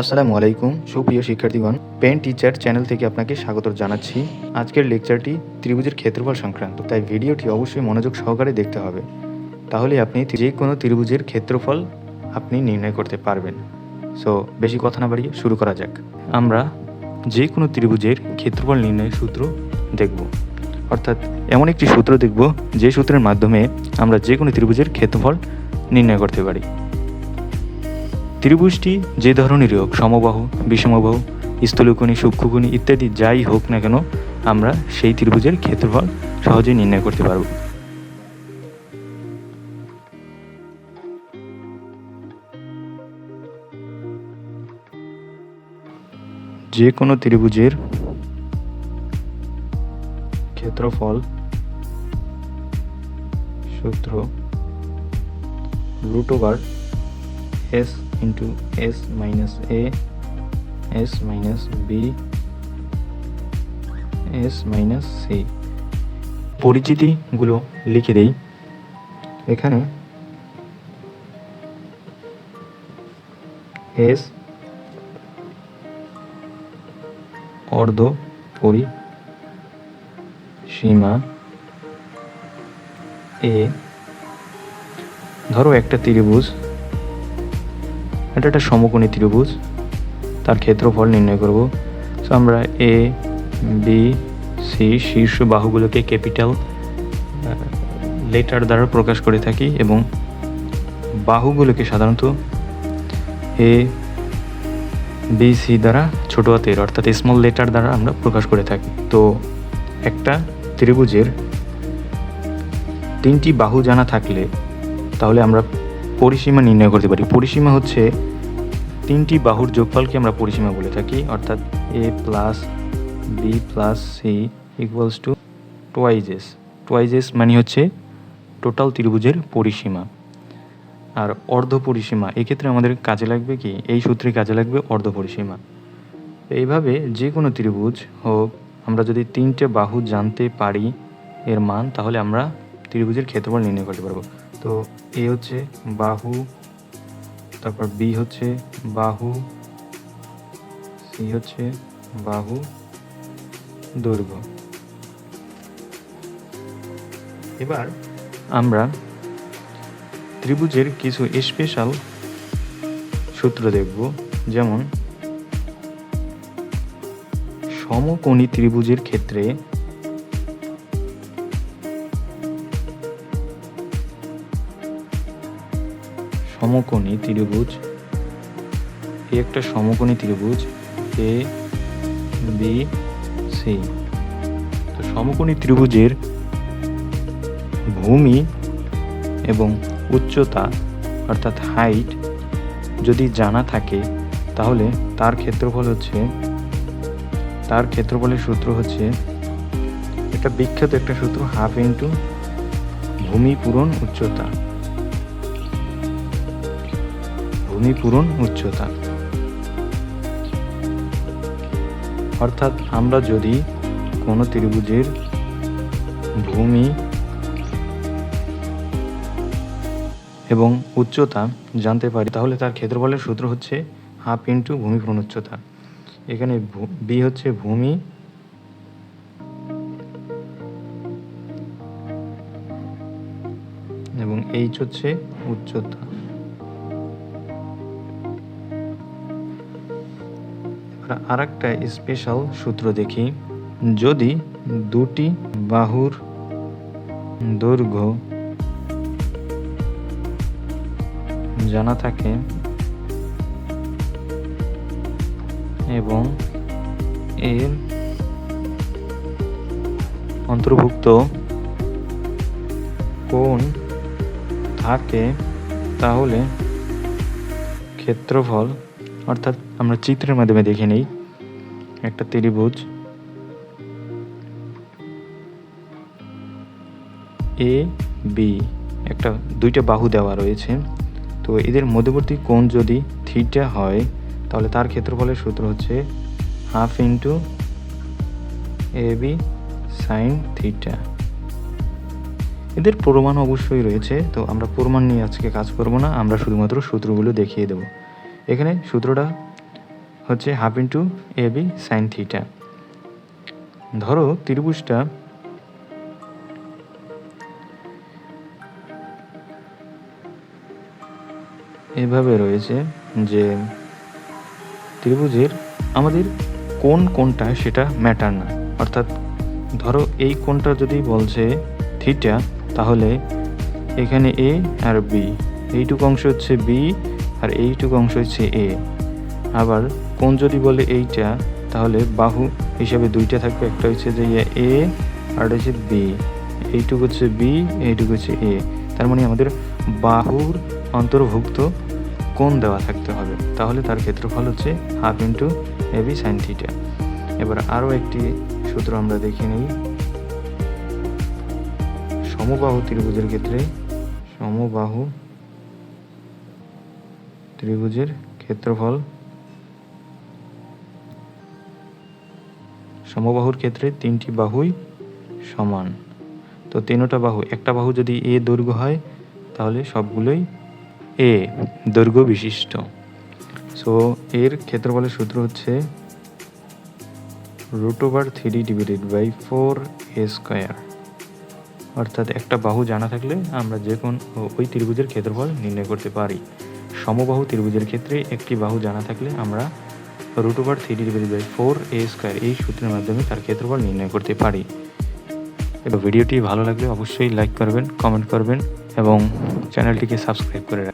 আসসালামু আলাইকুম, সুপ্রিয় শিক্ষার্থীগণ। পেন টিচার চ্যানেল থেকে আপনাকে স্বাগত জানাচ্ছি। আজকের লেকচারটি ত্রিভুজের ক্ষেত্রফল সংক্রান্ত, তাই ভিডিওটি অবশ্যই মনোযোগ সহকারে দেখতে হবে। তাহলে আপনি যে কোনো ত্রিভুজের ক্ষেত্রফল আপনি নির্ণয় করতে পারবেন। সো বেশি কথা না বাড়িয়ে শুরু করা যাক। আমরা যে কোনো ত্রিভুজের ক্ষেত্রফল নির্ণয়ের সূত্র দেখব। অর্থাৎ এমন একটি সূত্র দেখব, যে সূত্রের মাধ্যমে আমরা যে কোনো ত্রিভুজের ক্ষেত্রফল নির্ণয় করতে পারি। ত্রিভুজটি যে ধরনেরই হোক সমবাহু, বিষমবাহু, স্থূলকোণী, সূক্ষ্মকোণী ইত্যাদি যাই হোক না কেন, আমরা সেই ত্রিভুজের ক্ষেত্রফল সহজেই নির্ণয় করতে পারব। যে কোনো ত্রিভুজের ক্ষেত্রফল সূত্র root s into s minus a, s minus b, s minus c পরিচিতিগুলো লিখে দেই। এখানে s অর্ধ পরিসীমা এ ধরো একটা ত্রিভুজ। এটা একটা সমকোণী ত্রিভুজ। তার ক্ষেত্রফল নির্ণয় করব। সো আমরা এ বি সি শীর্ষ বাহুগুলোকে ক্যাপিটাল লেটার দ্বারা প্রকাশ করে থাকি এবং বাহুগুলোকে সাধারণত এ বি সি দ্বারা ছোটো হাতের অর্থাৎ স্মল লেটার দ্বারা আমরা প্রকাশ করে থাকি। তো একটা ত্রিভুজের তিনটি বাহু জানা থাকলে তাহলে আমরা পরিসীমা নির্ণয় করতে পারি। পরিসীমা হচ্ছে তিনটি বাহুর যোগফলকে আমরা পরিসীমা বলে থাকি, অর্থাৎ A plus B plus C equals to twice twice মানে হচ্ছে টোটাল ত্রিভুজের পরিসীমা। আর অর্ধ পরিসীমা, এক্ষেত্রে আমাদের কাজে লাগবে কি? এই সূত্রে কাজে লাগবে অর্ধ পরিসীমা। এইভাবে যে কোনো ত্রিভুজ হোক, আমরা যদি তিনটে বাহু জানতে পারি এর মান, তাহলে আমরা ত্রিভুজের ক্ষেত্রফল নির্ণয় করতে পারব। তো এ হচ্ছে বাহু, তারপর বি হচ্ছে বাহু, সি হচ্ছে বাহু, দৈর্ঘ্য। এবার আমরা ত্রিভুজের কিছু স্পেশাল সূত্র দেখব, যেমন সমকোণী ত্রিভুজের ক্ষেত্রে সমকোণী ত্রিভুজ। এই একটা সমকোণী ত্রিভুজ, এ, বি, সি। তো সমকোণী ত্রিভুজের ভূমি এবং উচ্চতা, অর্থাৎ হাইট যদি জানা থাকে, তাহলে তার ক্ষেত্রফল হচ্ছে, তার ক্ষেত্রফলের সূত্র হচ্ছে, একটা বিখ্যাত একটা সূত্র হাফ ইন্টু ভূমি পূরণ উচ্চতা। ভূমি পূরণ উচ্চতা। অর্থাৎ আমরা যদি কোনো ত্রিভুজের ভূমি এবং উচ্চতা জানতে পারি, তাহলে তার ক্ষেত্রফলের সূত্র হচ্ছে হাফ ইন্টু ভূমি পূরণ উচ্চতা। এখানে বি হচ্ছে ভূমি এবং এইচ হচ্ছে উচ্চতা। আমরা স্পেশাল সূত্র দেখি। যদি দুটি বাহুর দৈর্ঘ্য জানা থাকে এবং এর অন্তর্ভুক্ত কোণ থাকে, তাহলে ক্ষেত্রফল অর্থাৎ আমরা চিত্রের মাধ্যমে দেখে নিই। একটা ত্রিভুজ। এ বি একটা, দুইটা বাহু দেওয়া রয়েছে। তো এদের মধ্যবর্তী কোণ যদি থিটা হয়, তাহলে তার ক্ষেত্রফলের সূত্র হচ্ছে half into A B sine theta এদের প্রমাণ অবশ্যই রয়েছে, তো আমরা প্রমাণ নিয়ে আজকে কাজ করব না, আমরা শুধুমাত্র সূত্রগুলো দেখিয়ে দেব। এখানে সূত্রটা হচ্ছে half into A B sine theta. ধরো ত্রিভুজটা এভাবে রয়েছে যে ত্রিভুজের আমাদের কোন কোনটা সেটা ম্যাটার না। অর্থাৎ ধরো এই কোনটা যদি বলছে থিটা, তাহলে এখানে এ আর বি, এইটুকু অংশ হচ্ছে বি আর এইটুকু অংশ হচ্ছে এ। আবার কোন যদি বলে এইটা, তাহলে বাহু হিসাবে দুইটা থাকবে। একটা হচ্ছে যে এ, আর হচ্ছে বি। এইটুকু হচ্ছে বি, এইটুকু হচ্ছে এ। তার মানে আমাদের বাহুর অন্তর্ভুক্ত কোণ দেওয়া থাকতে হবে। তাহলে তার ক্ষেত্রফল হচ্ছে half into A B sine theta. এবার আরও একটি সূত্র আমরা দেখে নিই। সমবাহু ত্রিভুজের ক্ষেত্রে, সমবাহু ত্রিভুজের ক্ষেত্রফল সমবাহুর ক্ষেত্রে তিনটি বাহুই সমান। তো তিনোটা বাহু, একটা বাহু যদি এ দৈর্ঘ্য হয়, তাহলে সবগুলোই এ দৈর্ঘ্য বিশিষ্ট। সো এর ক্ষেত্রফলের সূত্র হচ্ছে root over three divided by four A square অর্থাৎ একটা বাহু জানা থাকলে আমরা যে কোন ওই ত্রিভুজের ক্ষেত্রফল নির্ণয় করতে পারি। সমবাহু ত্রিভুজের ক্ষেত্রে একটি বাহু জানা থাকলে আমরা root over three divide by four A square এই সূত্রের মাধ্যমে তার ক্ষেত্রফল নির্ণয় করতে পারি। এবং ভিডিওটি ভালো লাগলে অবশ্যই লাইক করবেন কমেন্ট করবেন এবং চ্যানেলটিকে সাবস্ক্রাইব করে রাখবেন।